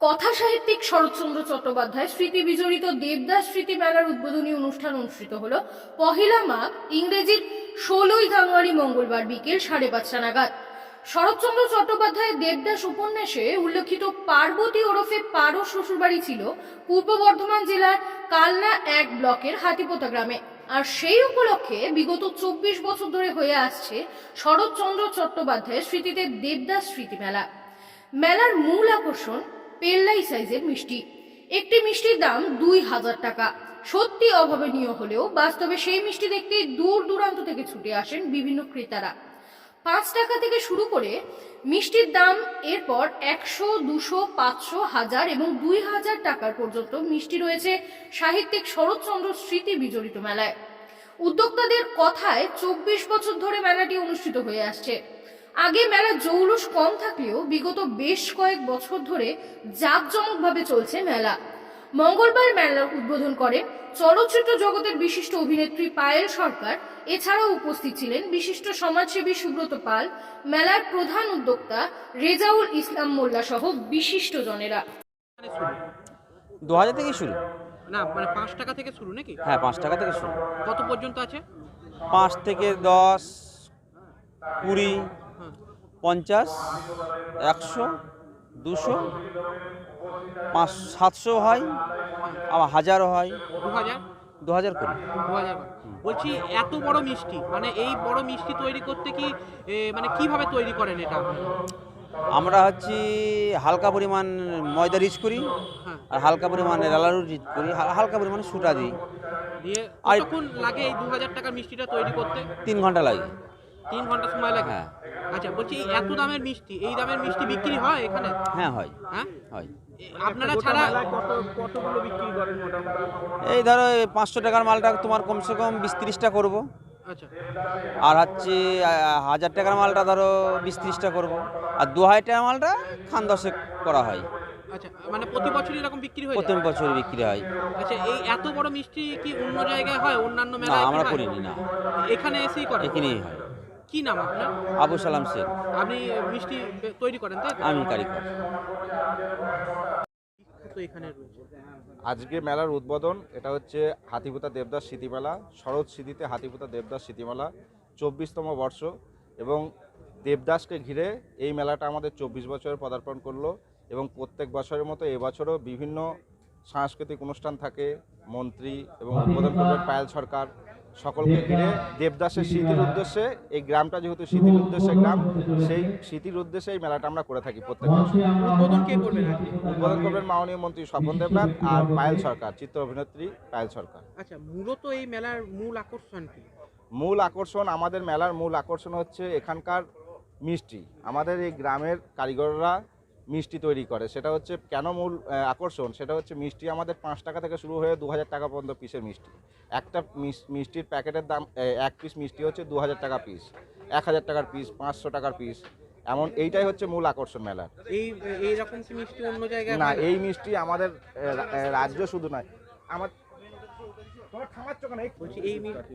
কথা সাহিত্যিক শরৎচন্দ্র চট্টোপাধ্যায়, স্মৃতি বিজড়িত দেবদাস স্মৃতি মেলার উদ্বোধনী অনুষ্ঠান অনুষ্ঠিত হল পহেলা মাঘ, ইংরেজির ষোলোই জানুয়ারি মঙ্গলবার বিকেল সাড়ে পাঁচটা নাগাদ। শরৎচন্দ্র চট্টোপাধ্যায়ের দেবদাস উপন্যাসে উল্লেখিত পার্বতী ওরফে পারো শ্বশুরবাড়ি ছিল পূর্ব বর্ধমান জেলার কালনা এক ব্লকের হাতিপোতা গ্রামে। আর সেই উপলক্ষে বিগত চব্বিশ বছর ধরে হয়ে আসছে শরৎচন্দ্র চট্টোপাধ্যায়ের স্মৃতিতে দেবদাস স্মৃতি মেলা। মেলার মূল আকর্ষণ পেল্লাই সাইজের মিষ্টি। একটি মিষ্টির দাম দুই হাজার টাকা। সত্যি অভাবনীয় হলেও বাস্তবে সেই মিষ্টি দেখতে দূর দূরান্ত থেকে ছুটে আসেন বিভিন্ন ক্রেতারা। পাঁচ টাকা থেকে শুরু করে মিষ্টির দাম এরপর একশো, দুশো, পাঁচশো, হাজার এবং দুই হাজার টাকার পর্যন্ত মিষ্টি রয়েছে সাহিত্যিক শরৎচন্দ্র স্মৃতি বিজড়িত মেলায়। উদ্যোক্তাদের কথায় চব্বিশ বছর ধরে মেলাটি অনুষ্ঠিত হয়ে আসছে। আগে মেলা জৌলুস কম থাকলেও বিগত বেশ কয়েক বছর ধরে জাঁকজমকভাবে চলছে মেলা। মঙ্গলবার মেলার উদ্বোধন করেন চলচ্চিত্র জগতের বিশিষ্ট অভিনেত্রী পায়েল সরকার। এছাড়াও উপস্থিত ছিলেন বিশিষ্ট সমাজসেবী সুব্রত পাল মেলার প্রধান উদ্যোক্তা রেজাউল ইসলাম মোল্লা সহ বিশিষ্ট জনেরা। শুরু দু হাজার থেকে শুরু। না মানে পাঁচ টাকা থেকে শুরু নাকি? হ্যাঁ পাঁচ টাকা থেকে শুরু। কত পর্যন্ত আছে? পাঁচ থেকে দশ কুড়ি পঞ্চাশ একশো দুশো পাঁচ সাতশো হয় আবার হাজারও হয়। দু হাজার দু হাজার কুড়ি দু হাজার বলছি এত বড় মিষ্টি মানে এই বড় মিষ্টি তৈরি করতে কি মানে কীভাবে তৈরি করেন এটা? আমরা হচ্ছি হালকা পরিমাণ ময়দা রিচ করি হ্যাঁ। আর হালকা পরিমাণ লালারু রিচ করি হালকা পরিমাণ সুটা দিই। দিয়ে আর- লাগে এই দু হাজার টাকার মিষ্টিটা তৈরি করতে? তিন ঘণ্টা লাগে। তিন ঘণ্টা সময় লাগে? হ্যাঁ। আচ্ছা বলছি এই এত দামের মিষ্টি এই দামের মিষ্টি বিক্রি হয় এখানে? হ্যাঁ হয়। হ্যাঁ? হয়। আপনারা ছাড়া এই ধরো পাঁচশো টাকার মালটা তোমার কমসে কম বিশ তিরিশটা করব। আচ্ছা। আর হচ্ছে হাজার টাকার মালটা ধরো বিশ ত্রিশটা করব। আর দু হাজার টাকার মালটা খান দশেক করা হয়। আচ্ছা মানে প্রতি বছর এরকম বিক্রি হয়ে প্রথম যায়? বছর বিক্রি হয়। আচ্ছা এই এত বড় মিষ্টি কি অন্য জায়গায় হয় অন্যান্য না মেলায় আমরা করিনি না। এখানে এসেই করে? এখানেই হয়। কি নাম আপনার? আবু সালাম শেখ। আপনি মিষ্টি তৈরি করেন তাই আমি কারিগর তো এখানে আজকে মেলার উদ্বোধন এটা হচ্ছে হাতিপুতা দেবদাস স্মৃতিমেলা শরৎ স্মৃতিতে হাতিপুতা দেবদাস স্মৃতিমেলা চব্বিশতম বর্ষ এবং দেবদাসকে ঘিরে এই মেলাটা আমাদের চব্বিশ বছরে পদার্পণ করল এবং প্রত্যেক বছরের মতো এবছরও বিভিন্ন সাংস্কৃতিক অনুষ্ঠান থাকে মন্ত্রী এবং উদ্বোধন করবেন পায়েল সরকার। সকলকে ঘিরে দেবদাসের স্মৃতির উদ্দেশ্যে এই গ্রামটা যেহেতু স্মৃতির উদ্দেশ্যে গ্রাম সেই স্মৃতির উদ্দেশ্যে এই মেলাটা আমরা করে থাকি প্রত্যেক বছর। উদ্বোধন কে করবেন উদ্বোধন করবেন মাননীয় মন্ত্রী স্বপন দেবনাথ আর পায়েল সরকার চিত্র অভিনেত্রী পায়েল সরকার। আচ্ছা মূলত এই মেলার মূল আকর্ষণ কি? মূল আকর্ষণ আমাদের মেলার মূল আকর্ষণ হচ্ছে এখানকার মিষ্টি। আমাদের এই গ্রামের কারিগররা মিষ্টি তৈরি করে। সেটা হচ্ছে কেন মূল আকর্ষণ সেটা হচ্ছে মিষ্টি আমাদের পাঁচ টাকা থেকে শুরু হয়ে দু হাজার টাকা পর্যন্ত পিসের মিষ্টি। একটা মিস- মিষ্টির প্যাকেটের দাম এক পিস মিষ্টি হচ্ছে দু হাজার টাকা পিস এক হাজার টাকার পিস পাঁচশো টাকার পিস এমন এইটাই হচ্ছে মূল আকর্ষণ মেলার এই এই মিষ্টি অন্য জায়গায় না এই মিষ্টি আমাদের রাজ্য শুধু নয় আমার তোমার থামাচ্ছ কেন এই মিষ্টি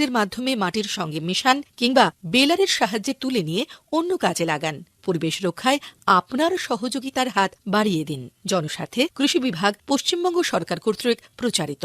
সিডারের মাধ্যমে মাটির সঙ্গে মেশান কিংবা বেলারের সাহায্যে তুলে নিয়ে অন্য কাজে লাগান। পরিবেশ রক্ষায় আপনার সহযোগিতার হাত বাড়িয়ে দিন। জনস্বার্থে কৃষি বিভাগ পশ্চিমবঙ্গ সরকার কর্তৃক প্রচারিত।